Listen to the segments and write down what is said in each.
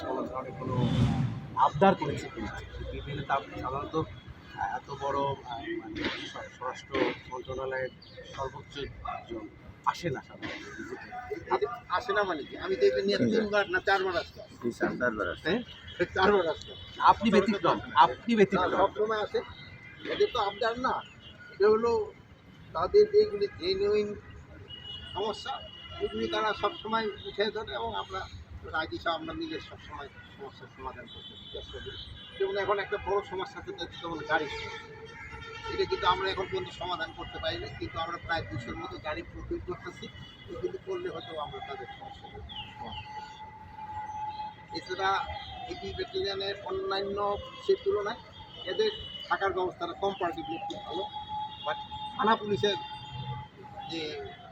কোনো ধরনের কোনো আবদার করেছে কিনা বিভিন্ন তা সাধারণত এত বড় মানে স্বরাষ্ট্র মন্ত্রণালয়ের সর্বোচ্চ জন আসে না সাধারণত। আসে না মানে কি? আমি তো এটা নিয়ে তিনবার না চারবার আসতাম হ্যাঁ? চারবার আসতাম আপনি ব্যতিক্রম আপনি ব্যতিক্রম। সবসময় আসে। এদের তো আবদার না। এটা হলো তাদের যেগুলি জেনুইন সমস্যা এগুলি তারা সবসময় উঠে ধরে এবং আমরা রাজি সব আমরা নিজের সবসময় সমস্যার সমাধান করতে চেষ্টা করি যেমন এখন একটা বড় সমস্যা হচ্ছে যেমন গাড়ি সমস্যা। এটা কিন্তু আমরা এখন পর্যন্ত সমাধান করতে পারিনি, কিন্তু আমরা প্রায় দুশোর মতো গাড়ি প্রস্তুত করতেছি এগুলি করলে হয়তো আমরা তাদের পারব। এছাড়া এটি ব্যাটালিয়ানের অন্যান্য সে তুলনায় এদের থাকার ব্যবস্থাটা কম্পারেটিভলি খুব ভালো বাট থানা পুলিশের যে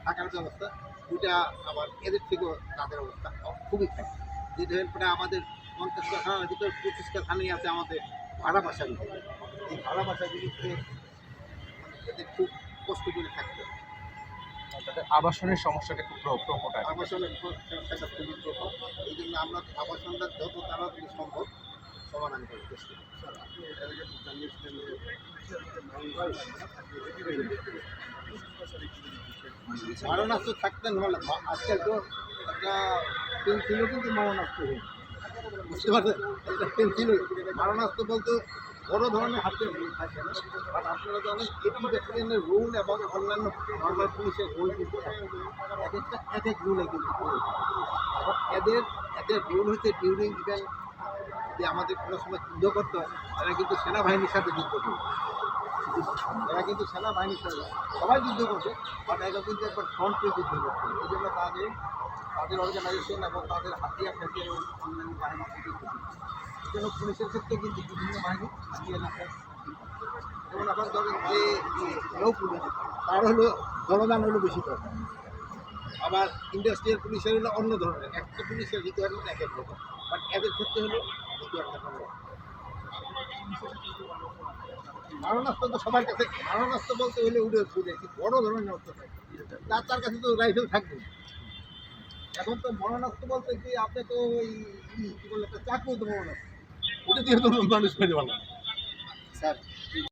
থাকার ব্যবস্থা ওইটা আবার এদের থেকেও তাদের অবস্থা খুবই খারাপ। যে ধরেন প্রায় আমাদের পঞ্চাশটা থানার ভিতরে পঁচিশটা থানাই আছে আমাদের ভাড়া বাসাগুলি এই ভাড়া বাসাগুলিতে এদের খুব কষ্ট করে থাকতে হয়। তাদের আবাসনের সমস্যাটা খুব প্র- প্রকট আবাসনের একটা খুবই প্রভাব এই জন্য আমরা আবাসনটা যত তাড়াতাড়ি সম্ভব সমাধান থাকতেন হলে আজকাল তো একটা পেন ছিল কিন্তু মারণাস্ত্র হয়ে বুঝতে পারছেন? একটা পেন ছিল। মারণাস্ত্র বলতে বড় ধরনেরগুলো থাকে না। বাট আপনারা জানেন, এটি ব্যাটালিয়নের রুল এবং অন্যান্য নর্মাল পুলিশের রুল কিন্তু এক এক একটা এক এক রুলে কিন্তু এদের এদের রুল হচ্ছে ডিউরিং ইভেন্ট যে আমাদের কোনো সময় যুদ্ধ করতে হয় তারা কিন্তু সেনাবাহিনীর সাথে যুদ্ধ করবে। এরা কিন্তু সেনাবাহিনীর সাথে সবাই যুদ্ধ করছে বাট এরা কিন্তু একবার ফ্রন্টে যুদ্ধ করছে এই জন্য তাদের তাদের অর্গানাইজেশন এবং তাদের হাতিয়ার থেকে অন্যান্য বাহিনী থেকে জন্য পুলিশের ক্ষেত্রে কিন্তু বিভিন্ন বাহিনী হাতিয়ার রাখে যেমন আবার ধরেন যে নৌ পুলিশ তার হলো জনদান হলো বেশি দরকার আবার ইন্ডাস্ট্রিয়াল পুলিশের হলো অন্য ধরনের। একটা পুলিশের রিকোয়ারমেন্ট এক এক রকম। বাট এদের ক্ষেত্রে হলো মারণাস্ত্র তো সবার কাছে মারণাস্ত্র বলতে হলে উড়ে কি বড় ধরনের অস্ত্র থাকে। তার তার কাছে তো রাইফেল থাকবে। এখন তো মরণাস্ত্র বলতে কি আপনি তো ওই কি বলে একটা চাকু তো মরণাস্ত্র। ওটা দিয়ে তো মানুষ মেরে স্যার